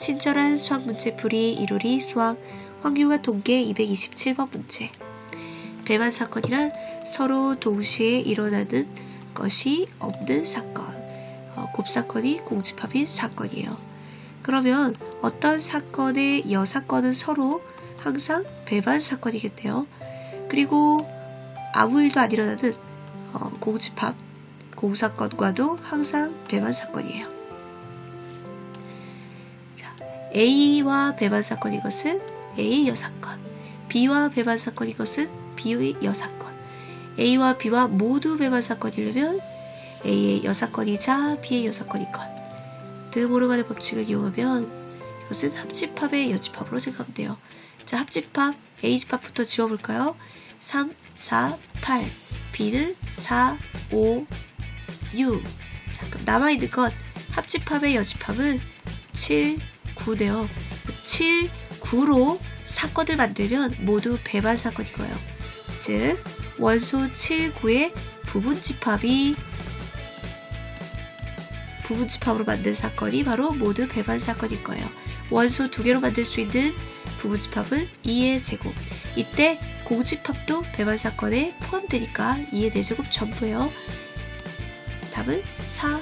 친절한 수학 문제 풀이 이루리 수학 확률과 통계 227번 문제. 배만 사건이란 서로 동시에 일어나는 것이 없는 사건. 어, 곱사건이 공집합인 사건이에요. 그러면 어떤 사건의 여사건은 서로 항상 배만 사건이겠네요. 그리고 아무 일도 안 일어나는 어, 공집합, 공사건과도 항상 배만 사건이에요. 자, A와 배만 사건인 것은 A의 여사건, B와 배만 사건인 것은 B의 여사건, A와 B와 모두 배만 사건이려면 A의 여사건이자 B의 여사건인 것. 드모르간의 법칙을 이용하면 이것은 합집합의 여집합으로 생각하면 돼요. 자, 합집합 A집합부터 지워볼까요? 3, 4, 8. B는 4, 5, 6. 자, 그럼 남아있는 건 합집합의 여집합은 7, 9네요. 7, 9로 사건을 만들면 모두 배만 사건인 거예요. 즉, 원소 7, 9의 부분 집합이 부분 집합으로 만든 사건이 바로 모두 배만 사건일 거예요. 원소 두 개로 만들 수 있는 부분 집합은 2의 제곱. 이때 공집합도 배만 사건에 포함되니까 2의 4제곱 전부예요. 답은 4,